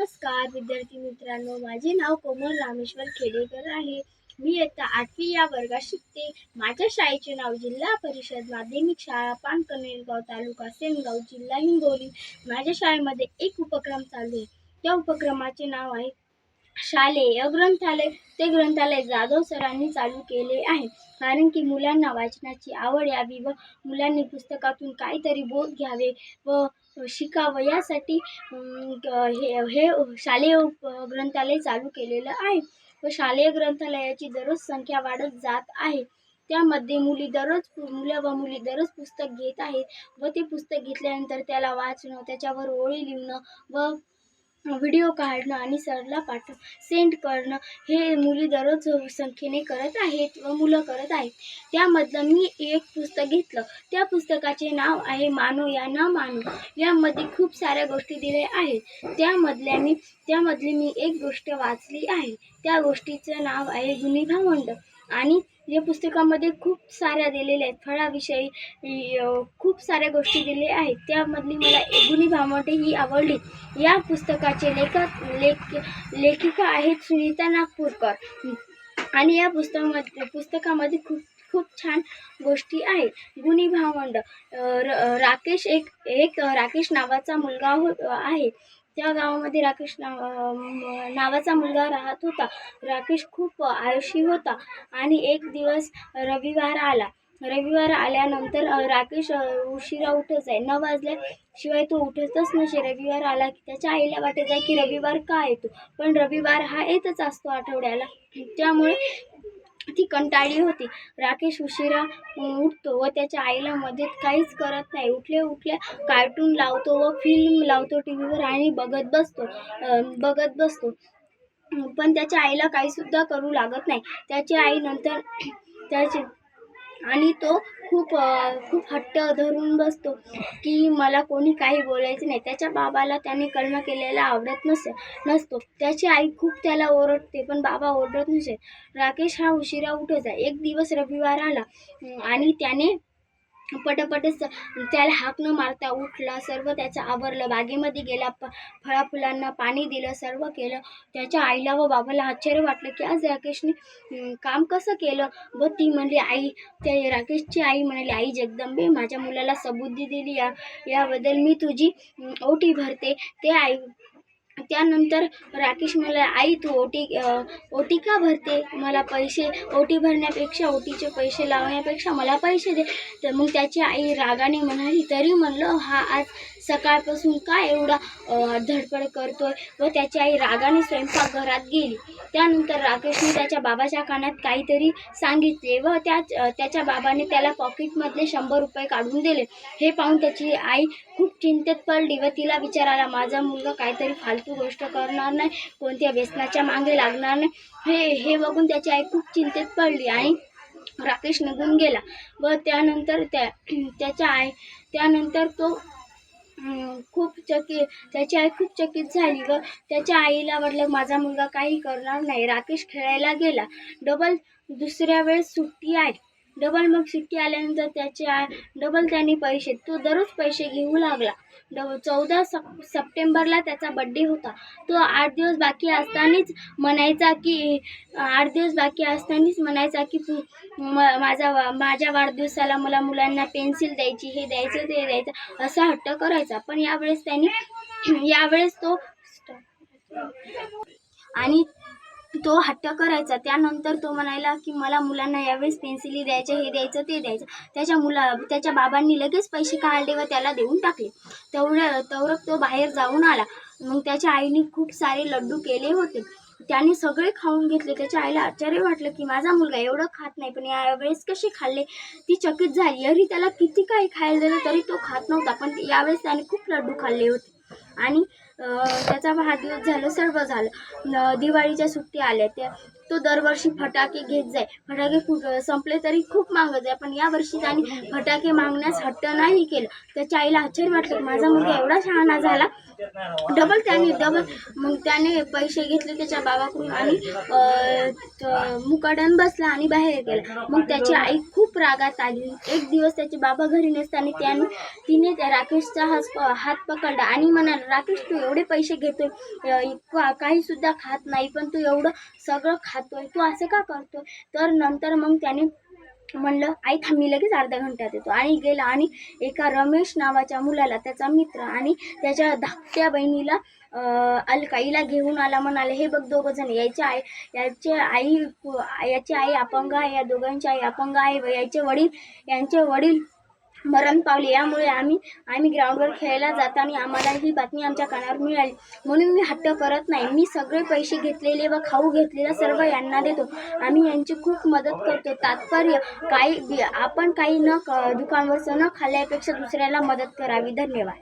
नमस्कार विद्यार्थी मित्रांनो. माझे नाव कोमल रामेश्वर खेडेकर आहे. मी इयत्ता आठवी या वर्गात शिकते. माझ्या शाळेचे नाव जिल्हा परिषद माध्यमिक शाळा पानकनेरगाव तालुका सेनगाव जिल्हा हिंगोली. माझ्या शाळेमध्ये एक उपक्रम चालू आहे. त्या उपक्रमाचे नाव आहे शालेय ग्रंथालय ते ग्रंथालय जाधव सरांनी चालू केले आहे. कारण की मुलांना वाचनाची आवड यावी व मुलांनी पुस्तकातून काहीतरी बोध घ्यावे व शिकावं. यासाठी हे हे शालेय ग्रंथालय चालू केलेलं आहे व शालेय ग्रंथालयाची दररोज संख्या वाढत जात आहे. त्यामध्ये मुली दररोज मुलं व मुली दररोज पुस्तक घेत आहेत व ते पुस्तक घेतल्यानंतर त्याला वाचणं त्याच्यावर ओळी लिहिणं व व्हिडिओ काढणं आणि सरला पाठव. सेंड करणं हे मुली दररोज संख्येने करत आहेत व मुलं करत आहेत. त्यामधलं मी एक पुस्तक घेतलं. त्या पुस्तकाचे नाव आहे मानो या न मानो. यामध्ये खूप साऱ्या गोष्टी दिल्या आहेत. त्यामधल्या मी त्यामधली मी एक गोष्ट वाचली आहे. त्या गोष्टीचं नाव आहे गुन्हे भावंड. आणि या पुस्तकामध्ये खूप साऱ्या दिलेल्या आहेत. फळाविषयी खूप साऱ्या गोष्टी दिलेल्या आहेत. त्यामधली मला एक भामटे ही आवडली. या पुस्तकाचे लेखक लेख लेखिका आहेत सुनीता नागपूरकर. आणि या पुस्तकामध्ये पुस्तकामध्ये खूप खूप छान गोष्टी आहेत. गुणी भावंड र- राकेश एक एक राकेश नावाचा मुलगा हो आहे. त्या गावामध्ये राकेश नाव नावाचा मुलगा राहत होता. राकेश खूप आळशी होता आणि एक दिवस रविवार आला. रविवार आल्यानंतर राकेश उशिरा उठत आहे. नऊ वाजल्याशिवाय तो उठतच नसे रविवार आला की त्याच्या आईला वाटत आहे की रविवार का येतो? पण रविवार हा येतच असतो आठवड्याला. त्यामुळे ती कंटाळली होती. राकेश उशिरा उठतो व त्याच्या आईला मदत काहीच करत नाही. उठल्या उठल्या कार्टून लावतो व फिल्म लावतो टी व्हीवर आणि बघत बसतो. बघत बसतो. पण त्याच्या आईला काहीसुद्धा करू लागत नाही. त्याची आई नंतर त्याचे आणि तो खूप खूप हट्ट धरून बसतो की मला कोणी काही बोलायचं नाही. त्याच्या बाबाला त्याने कर्म केलेला आवडत नसे नसतो. त्याची आई खूप त्याला ओरडते पण बाबा ओरडत नसे राकेश हा उशिरा उठत एक दिवस रविवार आला आणि त्याने पटापटच त्याला हाक न मारता उठला सर्व त्याचं आवरलं बागेमध्ये गेला प फळा फुलांना पाणी दिलं सर्व केलं. त्याच्या आईला व बाबाला आश्चर्य वाटलं की आज राकेशने काम कसं केलं? व ती म्हणली आई त्या राकेशची आई म्हणाली आई जगदंबे माझ्या मुलाला सबुद्धी दिली या याबद्दल मी तुझी ओटी भरते. ते आई त्यानंतर राकेश मला आई तू ओटी ओटी का भरते? मला पैसे ओटी भरण्यापेक्षा ओटीचे पैसे लावण्यापेक्षा मला पैसे दे. तर मग त्याची आई रागाने म्हणाली तरी म्हणलं हा आज सकाळपासून का एवढा धडपड करतोय? व त्याची आई रागाने स्वयंपाकघरात गेली. त्यानंतर राकेशने त्याच्या बाबाच्या कानात काहीतरी सांगितले व त्या त्याच्या बाबाने त्याला पॉकेटमधले शंभर रुपये काढून दिले. हे पाहून त्याची आई खूप चिंतेत पडली व तिला विचारायला माझा मुलगा काहीतरी फालतू गोष्ट करणार नाही कोणत्या व्यसनाच्या मागे लागणार नाही. हे हे बघून त्याची आई खूप चिंतेत पडली आणि राकेश निघून गेला. व त्यानंतर त्या त्याच्या आई त्यानंतर तो खूप चकी त्याची आई खूप चकित झाली व त्याच्या आईला वाटलं माझा मुलगा काही करणार नाही. राकेश खेळायला गेला. डबल दुसऱ्या वेळेस सुट्टी आली. डबल मग सुट्टी आल्यानंतर त्याचे डबल त्याने पैसे तो दररोज पैसे घेऊ लागला. डब चौदा सप सप्टेंबरला त्याचा बड्डे होता. तो आठ दिवस बाकी असतानाच म्हणायचा की आठ दिवस बाकी असतानाच म्हणायचा की म माझा वा माझ्या वाढदिवसाला मला मुलांना पेन्सिल द्यायची हे द्यायचं ते द्यायचं असा हट्ट करायचा. पण यावेळेस त्यांनी यावेळेस तो आणि तो हट्ट करायचा. त्यानंतर तो म्हणायला की मला मुलांना यावेळेस पेन्सिली द्यायच्या हे द्यायचं ते द्यायचं. त्याच्या मुला त्याच्या बाबांनी लगेच पैसे काढले व त्याला देऊन टाकले. तेवढ्या तेवढं तो बाहेर जाऊन आला. मग त्याच्या आईने खूप सारे लड्डू केले होते. त्याने सगळे खाऊन घेतले. त्याच्या आईला आश्चर्य वाटलं की माझा मुलगा एवढं खात नाही पण यावेळेस कसे खाल्ले? ती चकित झाली. अरे त्याला किती काही खायला दिलं तरी तो खात नव्हता पण यावेळेस त्याने खूप लड्डू खाल्ले होते. आणि त्याचा वाढदिवस झालं सर्व झालं. न- दिवाळीच्या सुट्टी आल्या त्या तो दरवर्षी फटाके घेत जाय. फटाके संपले तरी खूप मागत जाय. पण यावर्षी त्याने फटाके मागण्यास हट्ट नाही केलं. त्याच्या आईला आश्चर्य वाटलं. माझा मुलगा एवढा शहाणा झाला. डबल त्याने डबल मग त्याने पैसे घेतले त्याच्या बाबाकडून आणि मुकाडन बसला आणि बाहेर गेला. मग त्याची आई खूप रागात आली. एक दिवस त्याचे बाबा घरी नसताना त्याने तिने त्या राकेशचा हात प- हात पकडला आणि म्हणाला राकेश तू एवढे पैसे घेतोय. अं, काही सुद्धा खात नाही पण तू एवढं सगळं खात खातोय तू असं का करतोय? तर नंतर मग त्याने म्हणलं आई थांबी लगेच अर्ध्या घंट्यात येतो आणि गेला आणि एका रमेश नावाच्या मुलाला त्याचा मित्र आणि त्याच्या धाकट्या बहिणीला अलकाईला घेऊन आला म्हणाले हे बघ दोघं जण यायचे आई याचे आई याची आई अपंग आहे या दोघांची आई अपंग आहे व याचे वडील यांचे वडील मरण पावले. यामुळे आम्ही आम्ही ग्राउंडवर खेळायला जाताना आम्हाला ही बातमी आमच्या कानावर मिळाली. म्हणून मी हट्ट करत नाही. मी सगळे पैसे घेतलेले व खाऊ घेतलेला सर्व यांना देतो. आम्ही यांची खूप मदत करतो. तात्पर्य काही आपण काही न क- दुकानवरचं न खाल्ल्यापेक्षा दुसऱ्याला मदत करावी. धन्यवाद.